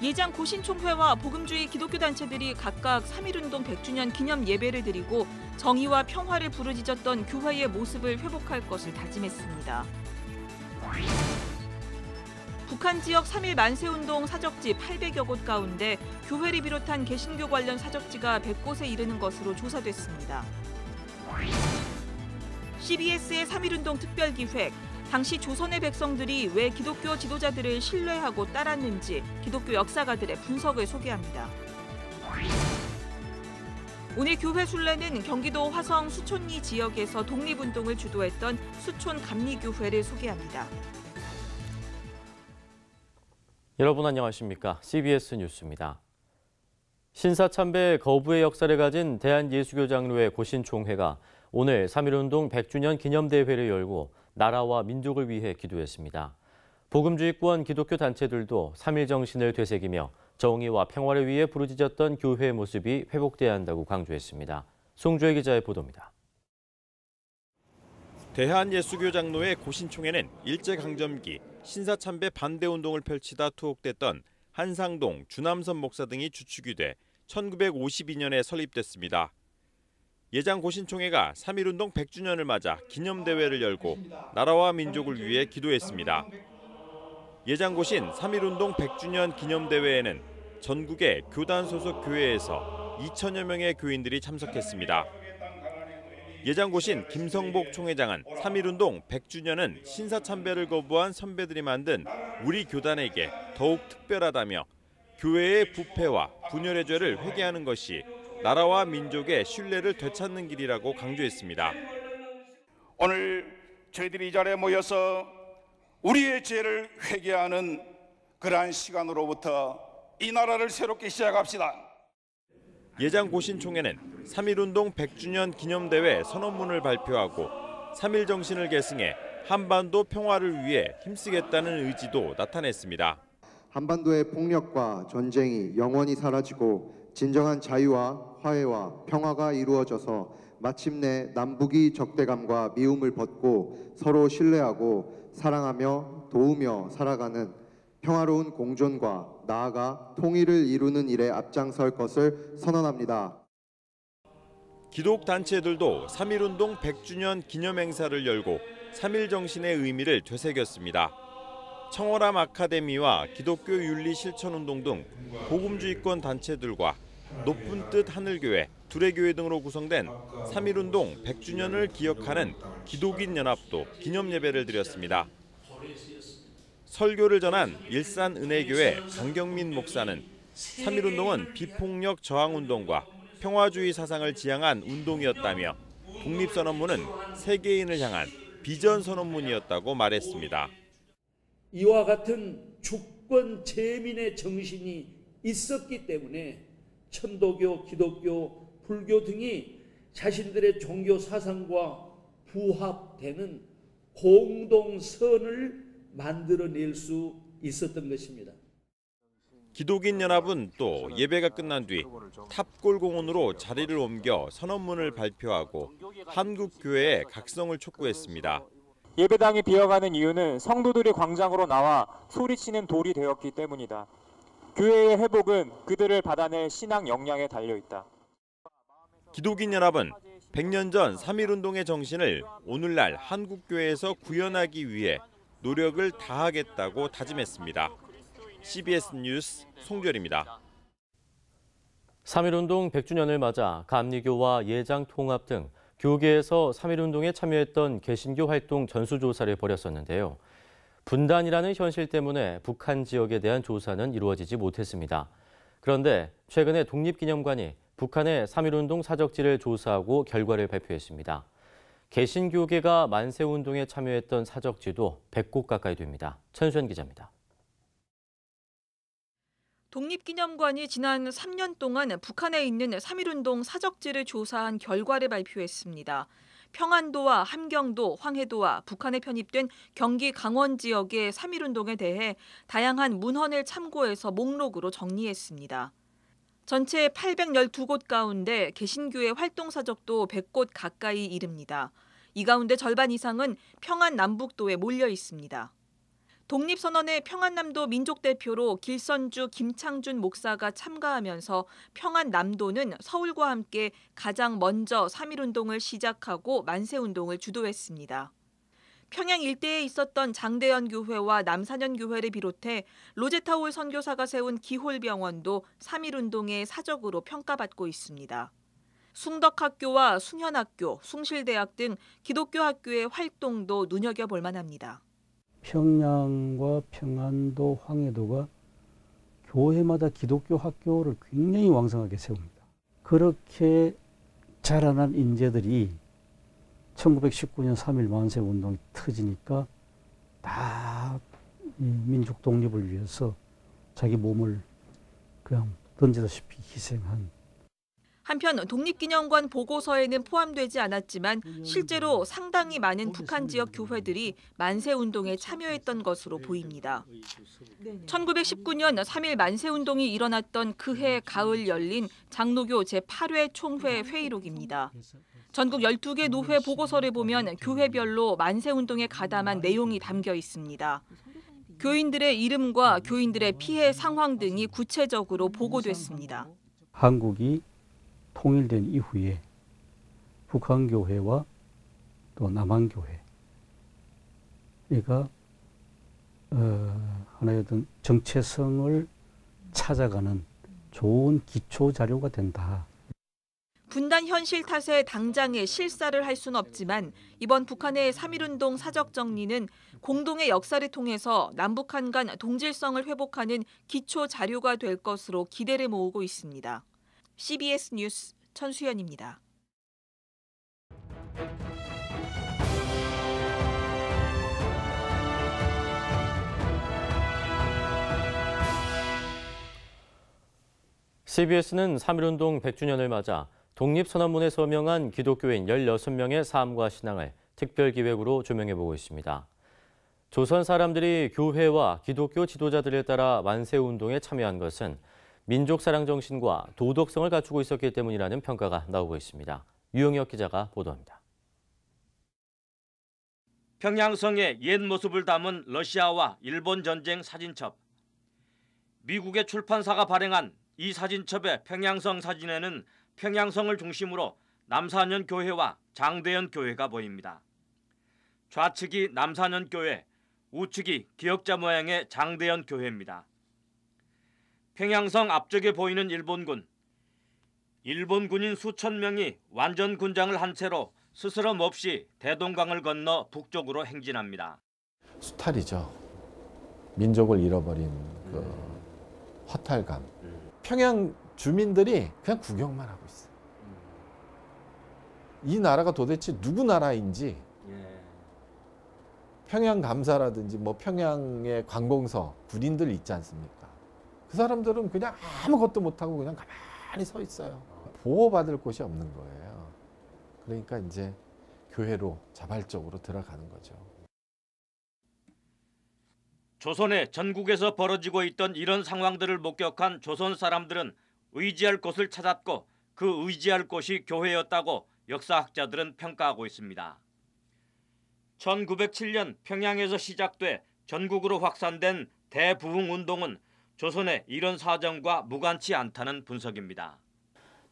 예장 고신총회와 복음주의 기독교 단체들이 각각 3.1운동 100주년 기념 예배를 드리고 정의와 평화를 부르짖었던 교회의 모습을 회복할 것을 다짐했습니다. 북한 지역 3.1 만세운동 사적지 800여 곳 가운데 교회를 비롯한 개신교 관련 사적지가 100곳에 이르는 것으로 조사됐습니다. CBS의 3.1운동 특별기획, 당시 조선의 백성들이 왜 기독교 지도자들을 신뢰하고 따랐는지 기독교 역사가들의 분석을 소개합니다. 오늘 교회 순례는 경기도 화성 수촌리 지역에서 독립운동을 주도했던 수촌 감리교회를 소개합니다. 여러분 안녕하십니까? CBS 뉴스입니다. 신사참배 거부의 역사를 가진 대한예수교 장로회 고신총회가 오늘 3.1운동 100주년 기념대회를 열고 나라와 민족을 위해 기도했습니다. 복음주의권 기독교 단체들도 3.1 정신을 되새기며 정의와 평화를 위해 부르짖었던 교회의 모습이 회복돼야 한다고 강조했습니다. 송주혜 기자의 보도입니다. 대한예수교 장로회 고신총회는 일제강점기 신사참배 반대운동을 펼치다 투옥됐던 한상동, 주남선 목사 등이 주축이 돼 1952년에 설립됐습니다. 예장 고신총회가 3.1운동 100주년을 맞아 기념대회를 열고 나라와 민족을 위해 기도했습니다. 예장 고신 3.1운동 100주년 기념대회에는 전국의 교단 소속 교회에서 2천여 명의 교인들이 참석했습니다. 예장고신 김성복 총회장은 3.1운동 100주년은 신사참배를 거부한 선배들이 만든 우리 교단에게 더욱 특별하다며 교회의 부패와 분열의 죄를 회개하는 것이 나라와 민족의 신뢰를 되찾는 길이라고 강조했습니다. 오늘 저희들이 이 자리에 모여서 우리의 죄를 회개하는 그러한 시간으로부터 이 나라를 새롭게 시작합시다. 예장 고신총회는 3.1운동 100주년 기념대회 선언문을 발표하고 3.1 정신을 계승해 한반도 평화를 위해 힘쓰겠다는 의지도 나타냈습니다. 한반도의 폭력과 전쟁이 영원히 사라지고 진정한 자유와 화해와 평화가 이루어져서 마침내 남북이 적대감과 미움을 벗고 서로 신뢰하고 사랑하며 도우며 살아가는 평화로운 공존과 나아가 통일을 이루는 일에 앞장설 것을 선언합니다. 기독 단체들도 3.1운동 100주년 기념행사를 열고 3.1 정신의 의미를 되새겼습니다. 청월함 아카데미와 기독교 윤리 실천운동 등 복음주의권 단체들과 높은 뜻 하늘교회, 두레교회 등으로 구성된 3.1운동 100주년을 기억하는 기독인 연합도 기념예배를 드렸습니다. 설교를 전한 일산은혜교회 강경민 목사는 3.1운동은 비폭력 저항운동과 평화주의 사상을 지향한 운동이었다며 독립선언문은 세계인을 향한 비전 선언문이었다고 말했습니다. 이와 같은 주권 재민의 정신이 있었기 때문에 천도교, 기독교, 불교 등이 자신들의 종교 사상과 부합되는 공동선을 만들어낼 수 있었던 것입니다. 기독인 연합은 또 예배가 끝난 뒤 탑골공원으로 자리를 옮겨 선언문을 발표하고 한국 교회의 각성을 촉구했습니다. 예배당이 비어가는 이유는 성도들이 광장으로 나와 소리치는 돌이 되었기 때문이다. 교회의 회복은 그들을 받아낼 신앙 역량에 달려 있다. 기독인 연합은 100년 전 3.1운동의 정신을 오늘날 한국교회에서 구현하기 위해 노력을 다하겠다고 다짐했습니다. CBS 뉴스 송별입니다. 3.1운동 100주년을 맞아 감리교와 예장통합 등 교계에서 3.1운동에 참여했던 개신교 활동 전수조사를 벌였었는데요. 분단이라는 현실 때문에 북한 지역에 대한 조사는 이루어지지 못했습니다. 그런데 최근에 독립기념관이 북한의 3.1운동 사적지를 조사하고 결과를 발표했습니다. 개신교계가 만세운동에 참여했던 사적지도 100곳 가까이 됩니다. 천수현 기자입니다. 독립기념관이 지난 3년 동안 북한에 있는 3.1운동 사적지를 조사한 결과를 발표했습니다. 평안도와 함경도, 황해도와 북한에 편입된 경기 강원 지역의 3.1운동에 대해 다양한 문헌을 참고해서 목록으로 정리했습니다. 전체 812곳 가운데 개신교의 활동 사적도 100곳 가까이 이릅니다. 이 가운데 절반 이상은 평안 남북도에 몰려 있습니다. 독립선언의 평안남도 민족대표로 길선주 김창준 목사가 참가하면서 평안남도는 서울과 함께 가장 먼저 3.1운동을 시작하고 만세운동을 주도했습니다. 평양 일대에 있었던 장대현 교회와 남산현 교회를 비롯해 로제타올 선교사가 세운 기홀병원도 3.1운동의 사적으로 평가받고 있습니다. 숭덕학교와 숭현학교, 숭실대학 등 기독교 학교의 활동도 눈여겨볼 만합니다. 평양과 평안도, 황해도가 교회마다 기독교 학교를 굉장히 왕성하게 세웁니다. 그렇게 자라난 인재들이 1919년 3.1 만세 운동이 터지니까 다 민족 독립을 위해서 자기 몸을 그냥 던지다시피 희생한 한편 독립기념관 보고서에는 포함되지 않았지만 실제로 상당히 많은 북한 지역 교회들이 만세 운동에 참여했던 것으로 보입니다. 1919년 3.1 만세 운동이 일어났던 그해 가을 열린 장로교 제8회 총회 회의록입니다. 전국 12개 노회 보고서를 보면 교회별로 만세 운동에 가담한 내용이 담겨 있습니다. 교인들의 이름과 교인들의 피해 상황 등이 구체적으로 보고됐습니다. 한국이 통일된 이후에 북한 교회와 또 남한 교회가 어, 하나의 어떤 정체성을 찾아가는 좋은 기초 자료가 된다. 분단 현실 탓에 당장의 실사를 할 수는 없지만 이번 북한의 3.1운동 사적 정리는 공동의 역사를 통해서 남북한 간 동질성을 회복하는 기초 자료가 될 것으로 기대를 모으고 있습니다. CBS 뉴스 천수연입니다. CBS는 3.1운동 100주년을 맞아 독립선언문에 서명한 기독교인 16명의 삶과 신앙을 특별기획으로 조명해보고 있습니다. 조선 사람들이 교회와 기독교 지도자들에 따라 만세운동에 참여한 것은 민족 사랑 정신과 도덕성을 갖추고 있었기 때문이라는 평가가 나오고 있습니다. 유영혁 기자가 보도합니다. 평양성의 옛 모습을 담은 러시아와 일본 전쟁 사진첩. 미국의 출판사가 발행한 이 사진첩의 평양성 사진에는 평양성을 중심으로 남산현 교회와 장대현 교회가 보입니다. 좌측이 남산현 교회, 우측이 기억자 모양의 장대현 교회입니다. 평양성 앞쪽에 보이는 일본군. 일본 군인 수천 명이 완전 군장을 한 채로 스스럼 없이 대동강을 건너 북쪽으로 행진합니다. 수탈이죠. 민족을 잃어버린 그 허탈감. 평양 주민들이 그냥 구경만 하고 있어요. 이 나라가 도대체 누구 나라인지 평양 감사라든지 뭐 평양의 관공서 군인들 있지 않습니까? 그 사람들은 그냥 아무것도 못하고 그냥 가만히 서 있어요. 보호받을 곳이 없는 거예요. 그러니까 이제 교회로 자발적으로 들어가는 거죠. 조선의 전국에서 벌어지고 있던 이런 상황들을 목격한 조선 사람들은 의지할 곳을 찾았고 그 의지할 곳이 교회였다고 역사학자들은 평가하고 있습니다. 1907년 평양에서 시작돼 전국으로 확산된 대부흥 운동은 조선의 이런 사정과 무관치 않다는 분석입니다.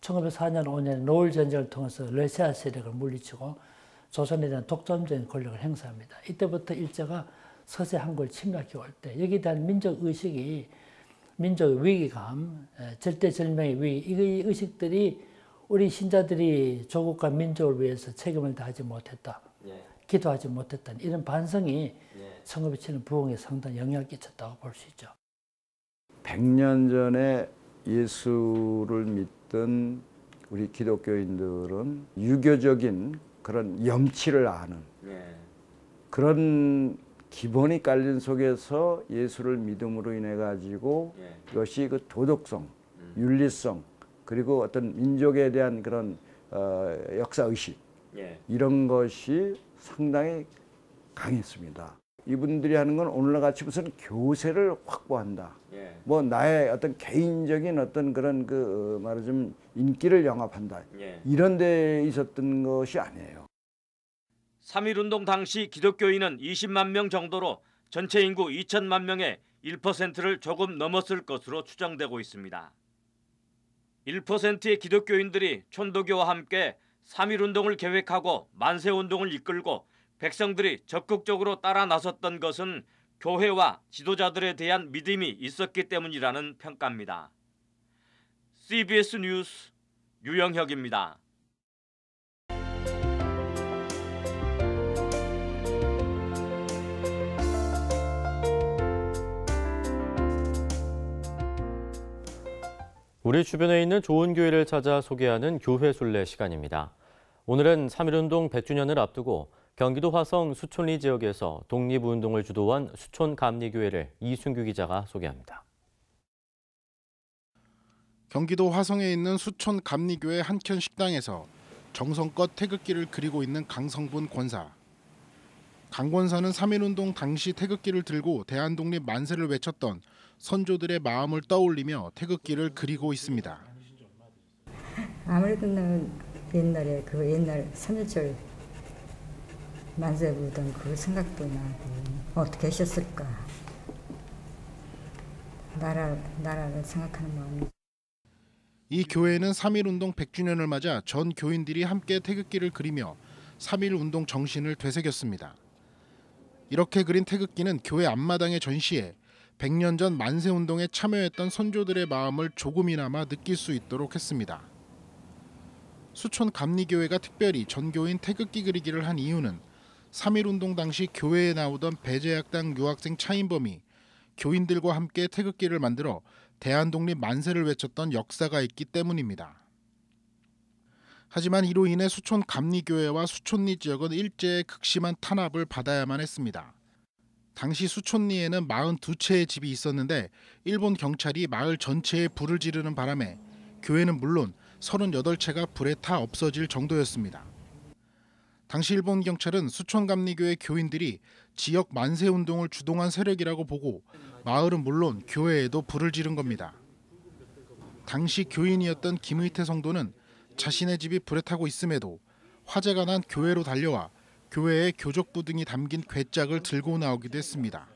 1904년 5년 노을 전쟁을 통해서 러시아 세력을 물리치고 조선에 대한 독점적인 권력을 행사합니다. 이때부터 일제가 서세 한국을 침략해 올 때 여기에 대한 민족 의식이 민족 위기감, 절대절명의 위기 이 의식들이 우리 신자들이 조국과 민족을 위해서 책임을 다하지 못했다. 예. 기도하지 못했다. 이런 반성이 예. 1907년 부흥에 상당히 영향을 끼쳤다고 볼 수 있죠. 100년 전에 예수를 믿던 우리 기독교인들은 유교적인 그런 염치를 아는 예. 그런 기본이 깔린 속에서 예수를 믿음으로 인해 가지고 예. 이것이 그 도덕성, 음. 윤리성 그리고 어떤 민족에 대한 그런 어, 역사 의식 예. 이런 것이 상당히 강했습니다. 이분들이 하는 건 오늘날 같이 무슨 교세를 확보한다. 예. 뭐 나의 어떤 개인적인 어떤 그런 그 어, 말하자면 인기를 영합한다. 예. 이런 데 있었던 것이 아니에요. 3.1운동 당시 기독교인은 20만 명 정도로 전체 인구 2천만 명의 1%를 조금 넘었을 것으로 추정되고 있습니다. 1%의 기독교인들이 촌도교와 함께 3.1 운동을 계획하고 만세 운동을 이끌고 백성들이 적극적으로 따라 나섰던 것은 교회와 지도자들에 대한 믿음이 있었기 때문이라는 평가입니다. CBS 뉴스 유영혁입니다. 우리 주변에 있는 좋은 교회를 찾아 소개하는 교회 순례 시간입니다. 오늘은 3.1운동 100주년을 앞두고 경기도 화성 수촌리 지역에서 독립운동을 주도한 수촌감리교회를 이순규 기자가 소개합니다. 경기도 화성에 있는 수촌 감리교회 한켠 식당에서 정성껏 태극기를 그리고 있는 강성분 권사. 강 권사는 3.1운동 당시 태극기를 들고 대한독립 만세를 외쳤던 선조들의 마음을 떠올리며 태극기를 그리고 있습니다. 아무래도 옛날에 그 옛날 3.1절 만세 부르던 그 생각도 나고 어떻게 하셨을까 나라, 나라를 생각하는 마음이 이 교회는 3.1운동 100주년을 맞아 전 교인들이 함께 태극기를 그리며 3.1운동 정신을 되새겼습니다. 이렇게 그린 태극기는 교회 앞마당에 전시해 100년 전 만세운동에 참여했던 선조들의 마음을 조금이나마 느낄 수 있도록 했습니다. 수촌 감리교회가 특별히 전교인 태극기 그리기를 한 이유는 3.1운동 당시 교회에 나오던 배제학당 유학생 차인범이 교인들과 함께 태극기를 만들어 대한독립 만세를 외쳤던 역사가 있기 때문입니다. 하지만 이로 인해 수촌 감리교회와 수촌리 지역은 일제의 극심한 탄압을 받아야만 했습니다. 당시 수촌리에는 42채의 집이 있었는데 일본 경찰이 마을 전체에 불을 지르는 바람에 교회는 물론 38채가 불에 타 없어질 정도였습니다. 당시 일본 경찰은 수촌 감리교회 교인들이 지역 만세 운동을 주동한 세력이라고 보고 마을은 물론 교회에도 불을 지른 겁니다. 당시 교인이었던 김의태 성도는 자신의 집이 불에 타고 있음에도 화재가 난 교회로 달려와 교회의 교적부 등이 담긴 괴짝을 들고 나오기도 했습니다.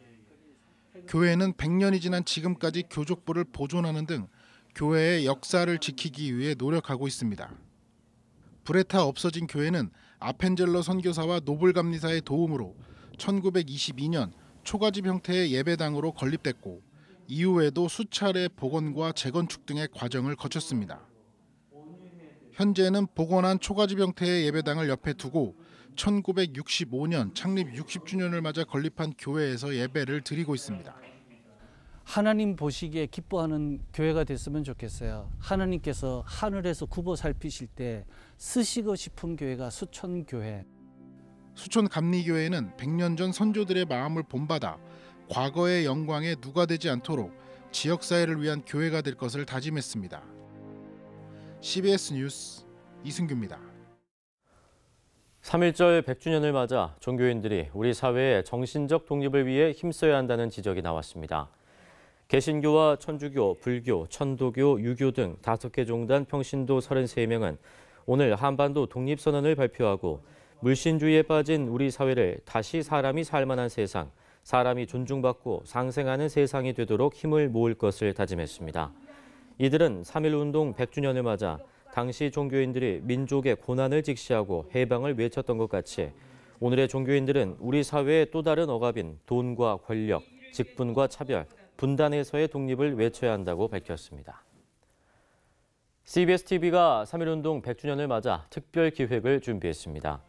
교회는 100년이 지난 지금까지 교족부를 보존하는 등 교회의 역사를 지키기 위해 노력하고 있습니다. 불에 타 없어진 교회는 아펜젤러 선교사와 노블 감리사의 도움으로 1922년 초가집 형태의 예배당으로 건립됐고 이후에도 수차례 복원과 재건축 등의 과정을 거쳤습니다. 현재는 복원한 초가집 형태의 예배당을 옆에 두고 1965년 창립 60주년을 맞아 건립한 교회에서 예배를 드리고 있습니다. 하나님 보시기에 기뻐하는 교회가 됐으면 좋겠어요. 하나님께서 하늘에서 굽어 살피실 때 쓰시고 싶은 교회가 수천 교회. 수촌 감리교회는 100년 전 선조들의 마음을 본받아 과거의 영광에 누가 되지 않도록 지역 사회를 위한 교회가 될 것을 다짐했습니다. CBS 뉴스 이승규입니다. 3.1절 100주년을 맞아 종교인들이 우리 사회의 정신적 독립을 위해 힘써야 한다는 지적이 나왔습니다. 개신교와 천주교, 불교, 천도교, 유교 등 다섯 개 종단 평신도 33명은 오늘 한반도 독립선언을 발표하고 물신주의에 빠진 우리 사회를 다시 사람이 살만한 세상, 사람이 존중받고 상생하는 세상이 되도록 힘을 모을 것을 다짐했습니다. 이들은 3.1운동 100주년을 맞아 당시 종교인들이 민족의 고난을 직시하고 해방을 외쳤던 것 같이 오늘의 종교인들은 우리 사회의 또 다른 억압인 돈과 권력, 직분과 차별, 분단에서의 독립을 외쳐야 한다고 밝혔습니다. CBS TV가 3.1운동 100주년을 맞아 특별 기획을 준비했습니다.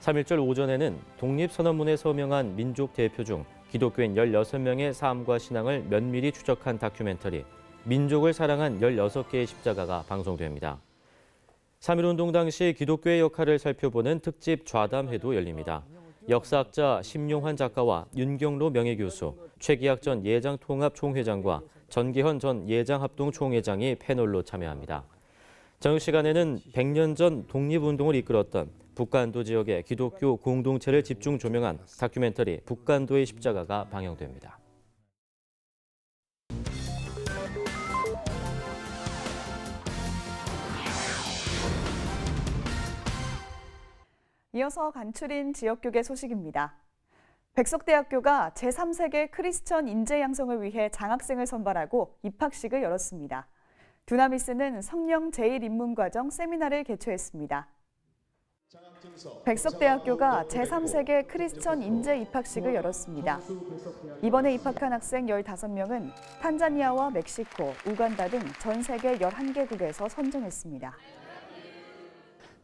3.1절 오전에는 독립선언문에 서명한 민족 대표 중 기독교인 16명의 삶과 신앙을 면밀히 추적한 다큐멘터리 민족을 사랑한 16개의 십자가가 방송됩니다. 3.1운동 당시 기독교의 역할을 살펴보는 특집 좌담회도 열립니다. 역사학자 심용환 작가와 윤경로 명예교수, 최기학 전 예장통합총회장과 전기현 전 예장합동총회장이 패널로 참여합니다. 저녁 시간에는 100년 전 독립운동을 이끌었던 북간도 지역의 기독교 공동체를 집중 조명한 다큐멘터리 북간도의 십자가가 방영됩니다. 이어서 간추린 지역교계 소식입니다. 백석대학교가 제3세계 크리스천 인재 양성을 위해 장학생을 선발하고 입학식을 열었습니다. 두나미스는 성령 제1입문과정 세미나를 개최했습니다. 백석대학교가 제3세계 크리스천 인재 입학식을 열었습니다. 이번에 입학한 학생 15명은 탄자니아와 멕시코, 우간다 등 전 세계 11개국에서 선정했습니다.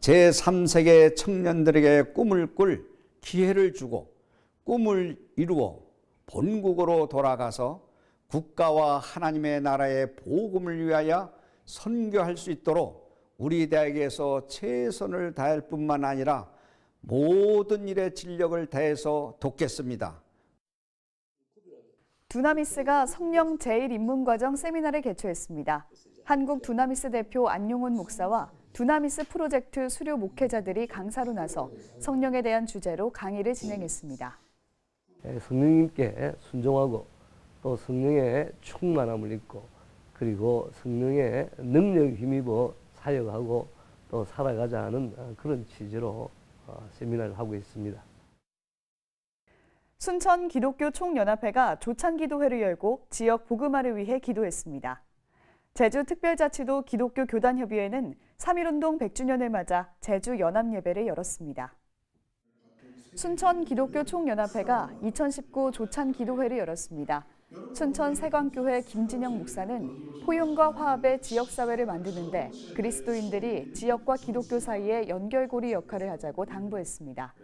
제3세계 청년들에게 꿈을 꿀 기회를 주고 꿈을 이루어 본국으로 돌아가서 국가와 하나님의 나라의 복음을 위하여 선교할 수 있도록 우리 대학에서 최선을 다할 뿐만 아니라 모든 일에 진력을 다해서 돕겠습니다. 두나미스가 성령 제1입문 과정 세미나를 개최했습니다. 한국 두나미스 대표 안용훈 목사와 두나미스 프로젝트 수료 목회자들이 강사로 나서 성령에 대한 주제로 강의를 진행했습니다. 성령님께 순종하고 또 성령의 충만함을 입고 그리고 성령의 능력 힘입어 사역하고 또 살아가자는 그런 취지로 세미나를 하고 있습니다. 순천 기독교 총연합회가 조찬 기도회를 열고 지역 복음화를 위해 기도했습니다. 제주 특별자치도 기독교 교단협의회는 3.1운동 100주년을 맞아 제주 연합예배를 열었습니다. 순천 기독교 총연합회가 2019 조찬 기도회를 열었습니다. 순천 세광교회 김진영 목사는 포용과 화합의 지역사회를 만드는데 그리스도인들이 지역과 기독교 사이의 연결고리 역할을 하자고 당부했습니다.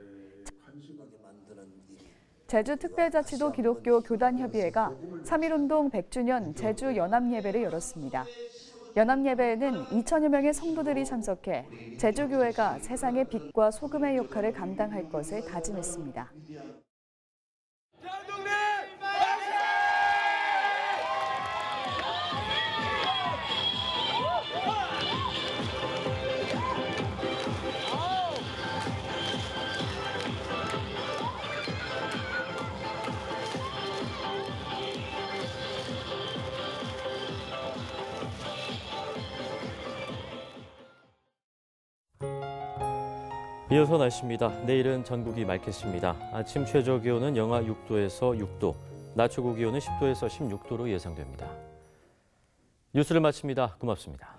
제주특별자치도 기독교 교단협의회가 3.1운동 100주년 제주 연합예배를 열었습니다. 연합예배에는 2천여 명의 성도들이 참석해 제주교회가 세상의 빛과 소금의 역할을 감당할 것을 다짐했습니다. 이어서 날씨입니다. 내일은 전국이 맑겠습니다. 아침 최저 기온은 영하 6도에서 6도, 낮 최고 기온은 10도에서 16도로 예상됩니다. 뉴스를 마칩니다. 고맙습니다.